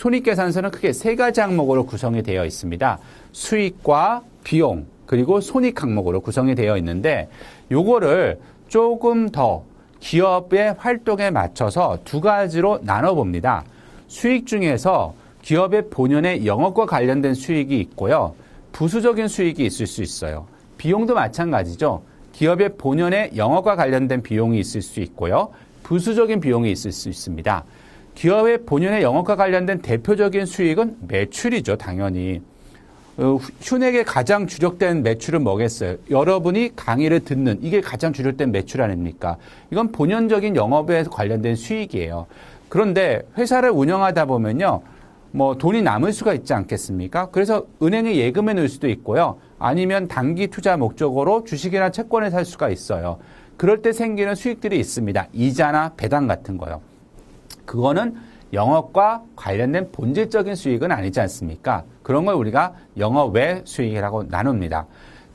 손익계산서는 크게 세 가지 항목으로 구성이 되어 있습니다. 수익과 비용, 그리고 손익 항목으로 구성이 되어 있는데 요거를 조금 더 기업의 활동에 맞춰서 두 가지로 나눠 봅니다. 수익 중에서 기업의 본연의 영업과 관련된 수익이 있고요. 부수적인 수익이 있을 수 있어요. 비용도 마찬가지죠. 기업의 본연의 영업과 관련된 비용이 있을 수 있고요. 부수적인 비용이 있을 수 있습니다. 기업의 본연의 영업과 관련된 대표적인 수익은 매출이죠, 당연히. 어, 휴넥의 가장 주력된 매출은 뭐겠어요? 여러분이 강의를 듣는 이게 가장 주력된 매출 아닙니까? 이건 본연적인 영업에 관련된 수익이에요. 그런데 회사를 운영하다 보면요. 뭐 돈이 남을 수가 있지 않겠습니까? 그래서 은행에 예금해 놓을 수도 있고요. 아니면 단기 투자 목적으로 주식이나 채권을 살 수가 있어요. 그럴 때 생기는 수익들이 있습니다. 이자나 배당 같은 거요. 그거는 영업과 관련된 본질적인 수익은 아니지 않습니까? 그런 걸 우리가 영업 외 수익이라고 나눕니다.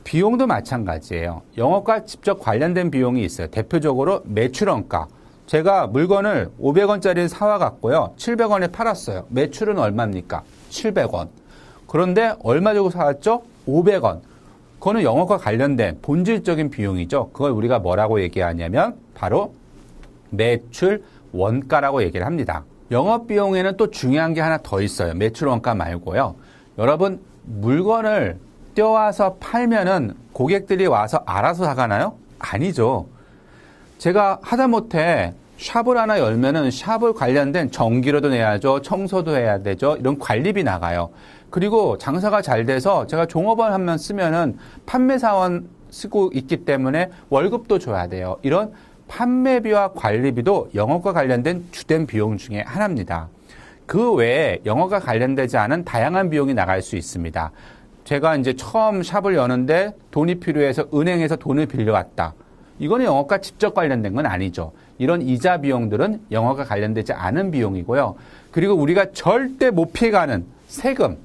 비용도 마찬가지예요. 영업과 직접 관련된 비용이 있어요. 대표적으로 매출원가. 제가 물건을 500원짜리 사와 갔고요. 700원에 팔았어요. 매출은 얼마입니까? 700원. 그런데 얼마 주고 사왔죠? 500원. 그거는 영업과 관련된 본질적인 비용이죠. 그걸 우리가 뭐라고 얘기하냐면 바로 매출 원가라고 얘기를 합니다. 영업 비용에는 또 중요한 게 하나 더 있어요. 매출 원가 말고요. 여러분 물건을 떼와서 팔면은 고객들이 와서 알아서 사가나요? 아니죠. 제가 하다못해 샵을 하나 열면은 샵을 관련된 전기료도 내야죠. 청소도 해야 되죠. 이런 관리비 나가요. 그리고 장사가 잘 돼서 제가 종업원 한 명 쓰면은 판매사원 쓰고 있기 때문에 월급도 줘야 돼요. 이런 판매비와 관리비도 영업과 관련된 주된 비용 중에 하나입니다. 그 외에 영업과 관련되지 않은 다양한 비용이 나갈 수 있습니다. 제가 이제 처음 샵을 여는데 돈이 필요해서 은행에서 돈을 빌려왔다. 이거는 영업과 직접 관련된 건 아니죠. 이런 이자 비용들은 영업과 관련되지 않은 비용이고요. 그리고 우리가 절대 못 피해가는 세금.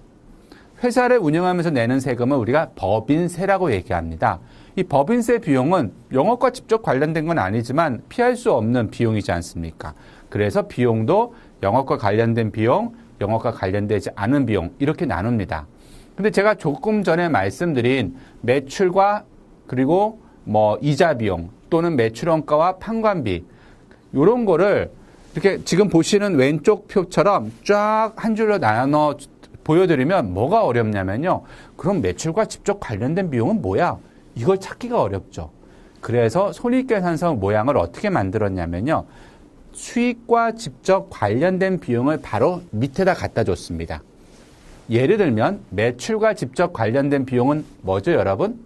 회사를 운영하면서 내는 세금은 우리가 법인세라고 얘기합니다. 이 법인세 비용은 영업과 직접 관련된 건 아니지만 피할 수 없는 비용이지 않습니까? 그래서 비용도 영업과 관련된 비용, 영업과 관련되지 않은 비용 이렇게 나눕니다. 근데 제가 조금 전에 말씀드린 매출과 그리고 뭐 이자 비용 또는 매출 원가와 판관비 이런 거를 이렇게 지금 보시는 왼쪽 표처럼 쫙 한 줄로 나눠 보여드리면 뭐가 어렵냐면요. 그럼 매출과 직접 관련된 비용은 뭐야? 이걸 찾기가 어렵죠. 그래서 손익계산서 모양을 어떻게 만들었냐면요. 수익과 직접 관련된 비용을 바로 밑에다 갖다 줬습니다. 예를 들면 매출과 직접 관련된 비용은 뭐죠, 여러분?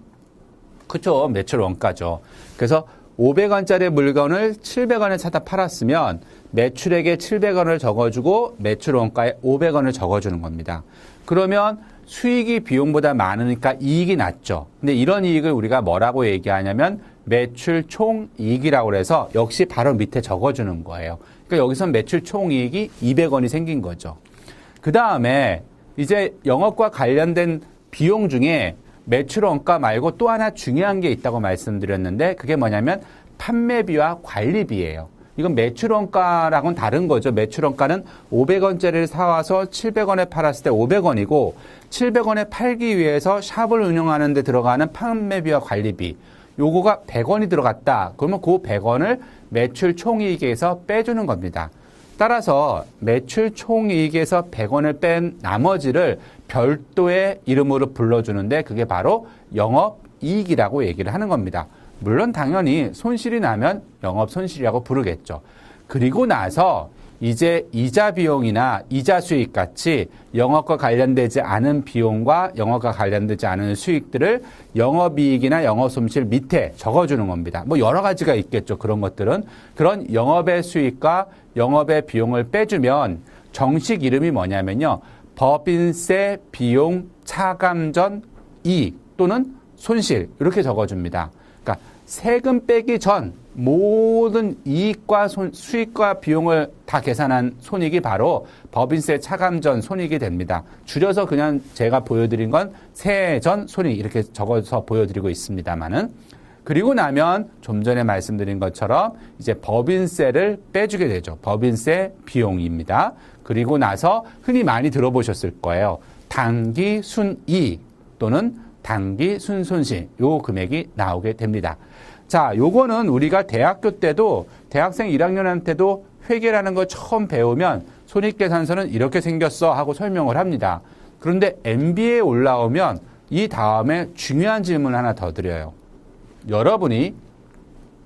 그쵸, 매출 원가죠. 그래서 500원짜리 물건을 700원에 사다 팔았으면 매출액에 700원을 적어주고 매출 원가에 500원을 적어주는 겁니다. 그러면 수익이 비용보다 많으니까 이익이 낮죠. 근데 이런 이익을 우리가 뭐라고 얘기하냐면 매출 총 이익이라고 해서 역시 바로 밑에 적어주는 거예요. 그러니까 여기서 매출 총 이익이 200원이 생긴 거죠. 그 다음에 이제 영업과 관련된 비용 중에 매출 원가 말고 또 하나 중요한 게 있다고 말씀드렸는데 그게 뭐냐면 판매비와 관리비예요. 이건 매출 원가랑은 다른 거죠. 매출 원가는 500원짜리를 사와서 700원에 팔았을 때 500원이고 700원에 팔기 위해서 샵을 운영하는 데 들어가는 판매비와 관리비 요거가 100원이 들어갔다. 그러면 그 100원을 매출 총이익에서 빼주는 겁니다. 따라서 매출 총이익에서 100원을 뺀 나머지를 별도의 이름으로 불러주는데 그게 바로 영업이익이라고 얘기를 하는 겁니다. 물론 당연히 손실이 나면 영업 손실이라고 부르겠죠. 그리고 나서 이제 이자 비용이나 이자 수익 같이 영업과 관련되지 않은 비용과 영업과 관련되지 않은 수익들을 영업이익이나 영업 손실 밑에 적어주는 겁니다. 뭐 여러 가지가 있겠죠. 그런 것들은 그런 영업의 수익과 영업의 비용을 빼주면 정식 이름이 뭐냐면요. 법인세 비용 차감 전 이익 또는 손실 이렇게 적어줍니다. 그러니까 세금 빼기 전 모든 이익과 손, 수익과 비용을 다 계산한 손익이 바로 법인세 차감 전 손익이 됩니다. 줄여서 그냥 제가 보여드린 건 세전 손익 이렇게 적어서 보여드리고 있습니다만은 그리고 나면 좀 전에 말씀드린 것처럼 이제 법인세를 빼주게 되죠. 법인세 비용입니다. 그리고 나서 흔히 많이 들어보셨을 거예요. 단기 순이 또는 단기 순손실 요 금액이 나오게 됩니다. 자, 요거는 우리가 대학교 때도 대학생 1학년한테도 회계라는 걸 처음 배우면 손익계산서는 이렇게 생겼어 하고 설명을 합니다. 그런데 MBA에 올라오면 이 다음에 중요한 질문 하나 더 드려요. 여러분이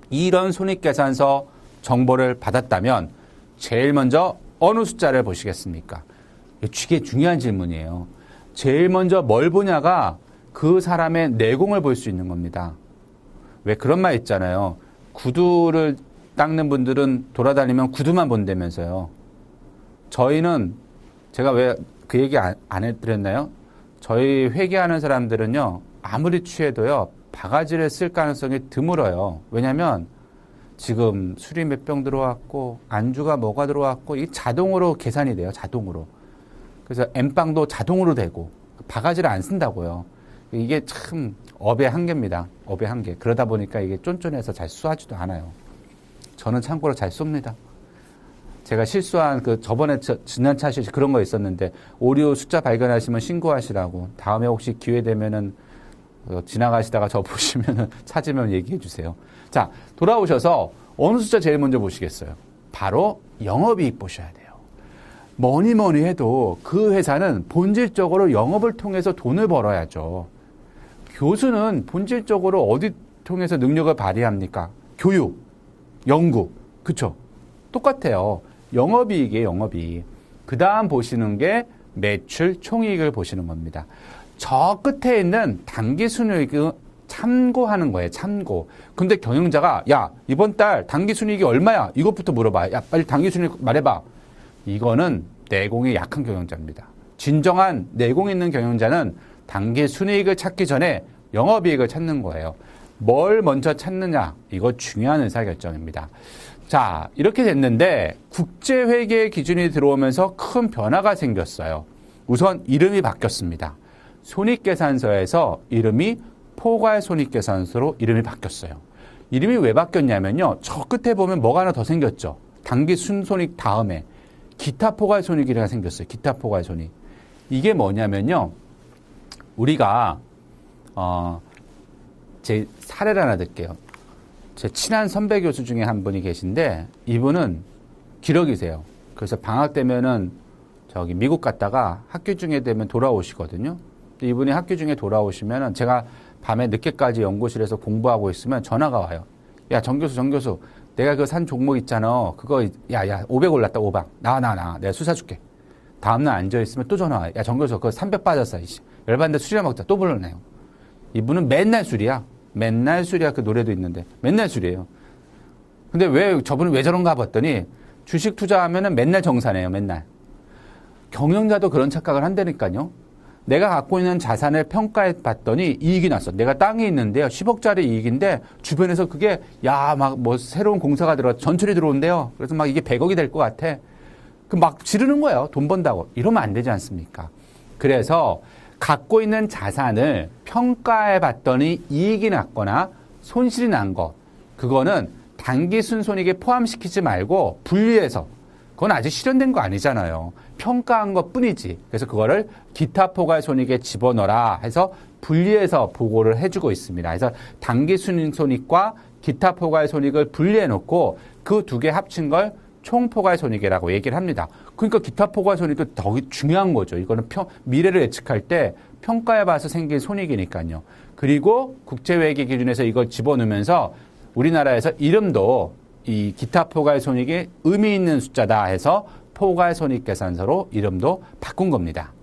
이런 손익계산서 정보를 받았다면 제일 먼저 어느 숫자를 보시겠습니까? 이게 중요한 질문이에요. 제일 먼저 뭘 보냐가 그 사람의 내공을 볼 수 있는 겁니다. 왜 그런 말 있잖아요. 구두를 닦는 분들은 돌아다니면 구두만 본다면서요. 저희는 제가 왜 그 얘기 안, 안 해드렸나요? 저희 회계하는 사람들은요, 아무리 취해도요, 바가지를 쓸 가능성이 드물어요. 왜냐면 지금 술이 몇 병 들어왔고, 안주가 뭐가 들어왔고, 이 자동으로 계산이 돼요, 자동으로. 그래서 엠빵도 자동으로 되고, 바가지를 안 쓴다고요. 이게 참 업의 한계입니다. 업의 한계. 그러다 보니까 이게 쫀쫀해서 잘 수하지도 않아요. 저는 참고로 잘 쏩니다. 제가 실수한 그 저번에 저, 지난 차시 그런 거 있었는데 오류 숫자 발견하시면 신고하시라고 다음에 혹시 기회 되면은 어, 지나가시다가 저 보시면은 찾으면 얘기해 주세요. 자 돌아오셔서 어느 숫자 제일 먼저 보시겠어요? 바로 영업이익 보셔야 돼요. 뭐니 뭐니 해도 그 회사는 본질적으로 영업을 통해서 돈을 벌어야죠. 교수는 본질적으로 어디 통해서 능력을 발휘합니까? 교육, 연구, 그쵸? 똑같아요. 영업이익이에요, 영업이익. 그 다음 보시는 게 매출 총이익을 보시는 겁니다. 저 끝에 있는 단기 순이익은 참고하는 거예요, 참고. 근데 경영자가, 야, 이번 달 단기 순이익이 얼마야? 이것부터 물어봐. 야, 빨리 단기 순이익 말해봐. 이거는 내공이 약한 경영자입니다. 진정한 내공 있는 경영자는 단기 순이익을 찾기 전에 영업이익을 찾는 거예요. 뭘 먼저 찾느냐? 이거 중요한 의사결정입니다. 자, 이렇게 됐는데 국제회계 기준이 들어오면서 큰 변화가 생겼어요. 우선 이름이 바뀌었습니다. 손익계산서에서 이름이 포괄손익계산서로 이름이 바뀌었어요. 이름이 왜 바뀌었냐면요. 저 끝에 보면 뭐가 하나 더 생겼죠. 단기 순손익 다음에 기타 포괄손익이라가 생겼어요. 기타 포괄손익. 이게 뭐냐면요. 우리가 어, 제 사례를 하나 들게요. 제 친한 선배 교수 중에 한 분이 계신데 이분은 기러기세요. 그래서 방학 되면은 저기 미국 갔다가 학교 중에 되면 돌아오시거든요. 이분이 학교 중에 돌아오시면은 제가 밤에 늦게까지 연구실에서 공부하고 있으면 전화가 와요. 야, 정 교수, 정 교수, 내가 그 산 종목 있잖아. 그거, 야, 야, 500 올랐다, 5박. 나, 나, 나. 내가 수사 줄게. 다음날 앉아있으면 또 전화 와요. 야, 정 교수, 그거 300 빠졌어. 이씨. 열받는데 술이나 먹자. 또 불러내요. 이분은 맨날 술이야. 맨날 술이야. 그 노래도 있는데. 맨날 술이에요. 근데 왜, 저분은 왜 저런가 봤더니 주식 투자하면은 맨날 정산해요. 맨날. 경영자도 그런 착각을 한다니까요. 내가 갖고 있는 자산을 평가해 봤더니 이익이 났어. 내가 땅이 있는데요. 10억짜리 이익인데 주변에서 그게 야, 막 뭐 새로운 공사가 들어 전철이 들어온대요. 그래서 막 이게 100억이 될 것 같아. 그 막 지르는 거예요. 돈 번다고. 이러면 안 되지 않습니까? 그래서 갖고 있는 자산을 평가해 봤더니 이익이 났거나 손실이 난 것. 그거는 단기 순손익에 포함시키지 말고 분리해서 그건 아직 실현된 거 아니잖아요. 평가한 것 뿐이지. 그래서 그거를 기타 포괄 손익에 집어넣어라 해서 분리해서 보고를 해주고 있습니다. 그래서 단기 순익 손익과 기타 포괄 손익을 분리해 놓고 그 두 개 합친 걸 총포괄 손익이라고 얘기를 합니다. 그러니까 기타 포괄 손익도 더 중요한 거죠. 이거는 평, 미래를 예측할 때 평가해 봐서 생긴 손익이니까요. 그리고 국제회계 기준에서 이걸 집어넣으면서 우리나라에서 이름도 이 기타 포괄 손익이 의미 있는 숫자다 해서 포괄 손익 계산서로 이름도 바꾼 겁니다.